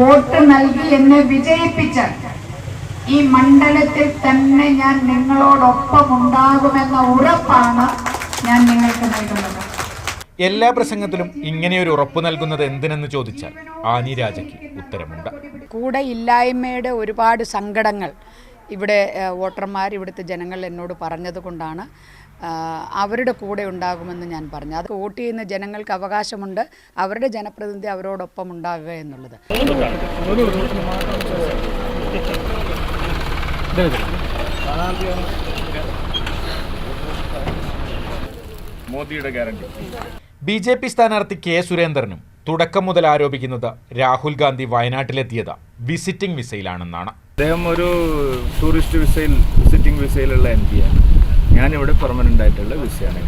Vote നൽകി എന്നെ വിജയിപ്പിച്ച ഈ മണ്ഡലത്തിൽ തന്നെ ഞാൻ നിങ്ങളോടൊപ്പം ഉണ്ടാകുമെന്ന ഉറപ്പാണ് ഞാൻ നിങ്ങൾക്ക് നൽകുന്നത്. എല്ലാ പ്രസംഗത്തിലും ഒരു ഉറപ്പ് നൽകുന്നത് എന്തിനെന്ന് ചോദിച്ചാൽ ആനി രാജയ്ക്ക് ഉത്തരമുണ്ട്. കൂടെ ഇല്ലായ്മയുടെ ഒരുപാട് സങ്കടങ്ങൾ ഇവിടെ വോട്ടർമാർ ഇവിടുത്തെ ജനങ്ങൾ എന്നോട് പറഞ്ഞത് കൊണ്ടാണ് അവരുടെ കൂടെ ഉണ്ടാകുമെന്ന് ഞാൻ പറഞ്ഞു. അത് വോട്ട് ചെയ്യുന്ന ജനങ്ങൾക്ക് അവകാശമുണ്ട് അവരുടെ ജനപ്രതിനിധി അവരോടൊപ്പം ഉണ്ടാകുക എന്നുള്ളത്. മോദിയുടെ ഗ്യാരണ്ടി. ബി ജെ പി സ്ഥാനാർത്ഥി കെ സുരേന്ദ്രനും തുടക്കം മുതൽ ആരോപിക്കുന്നത് രാഹുൽ ഗാന്ധി വയനാട്ടിലെത്തിയത്. വിസിറ്റിംഗ് വിസയിലാണെന്നാണ്. അദ്ദേഹം ഒരു ടൂറിസ്റ്റ് വിസയിൽ വിസിറ്റിംഗ് വിസയിലുള്ള എം പിയാണ് ഞാനിവിടെ പെർമനന്റ് ആയിട്ടുള്ള വിസയാണ്.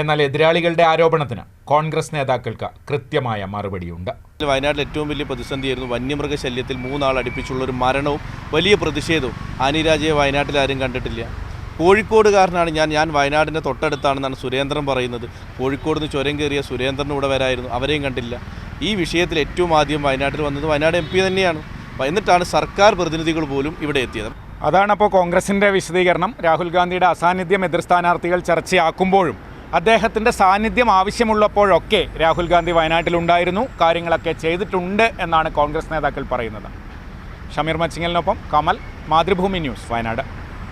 എന്നാൽ എതിരാളികളുടെ ആരോപണത്തിന് കോൺഗ്രസ് നേതാക്കൾക്ക് കൃത്യമായ മറുപടിയുണ്ട്. വയനാട്ടിൽ ഏറ്റവും വലിയ പ്രതിസന്ധിയായിരുന്നു വന്യമൃഗശല്യത്തിൽ മൂന്നാൾ അടുപ്പിച്ചുള്ള ഒരു മരണവും വലിയ പ്രതിഷേധവും ആനിരാജയെ വയനാട്ടിൽ ആരും കണ്ടിട്ടില്ല. കോഴിക്കോടുകാരനാണ് ഞാൻ ഞാൻ വയനാടിന്റെ തൊട്ടടുത്താണെന്നാണ് സുരേന്ദ്രൻ പറയുന്നത്. കോഴിക്കോട് നിന്ന് ചുരം കയറിയ സുരേന്ദ്രൻ ഇവിടെ വരായിരുന്നു അവരെയും കണ്ടില്ല. ഈ വിഷയത്തിൽ ഏറ്റവും ആദ്യം വയനാട്ടിൽ വന്നത് വയനാട് എം പി തന്നെയാണ്. എന്നിട്ടാണ് സർക്കാർ പ്രതിനിധികൾ പോലും ഇവിടെ എത്തിയത്. അതാണ് അപ്പോൾ കോൺഗ്രസിന്റെ വിശദീകരണം. രാഹുൽ ഗാന്ധിയുടെ അസാന്നിധ്യം എതിർ സ്ഥാനാർത്ഥികൾ ചർച്ചയാക്കുമ്പോഴും അദ്ദേഹത്തിന്റെ സാന്നിധ്യം ആവശ്യമുള്ളപ്പോഴൊക്കെ രാഹുൽ ഗാന്ധി വയനാട്ടിലുണ്ടായിരുന്നു. കാര്യങ്ങളൊക്കെ ചെയ്തിട്ടുണ്ട് എന്നാണ് കോൺഗ്രസ് നേതാക്കൾ പറയുന്നത്. ഷമീർ മച്ചിങ്ങലിനൊപ്പം കമൽ മാതൃഭൂമി ന്യൂസ് വയനാട്.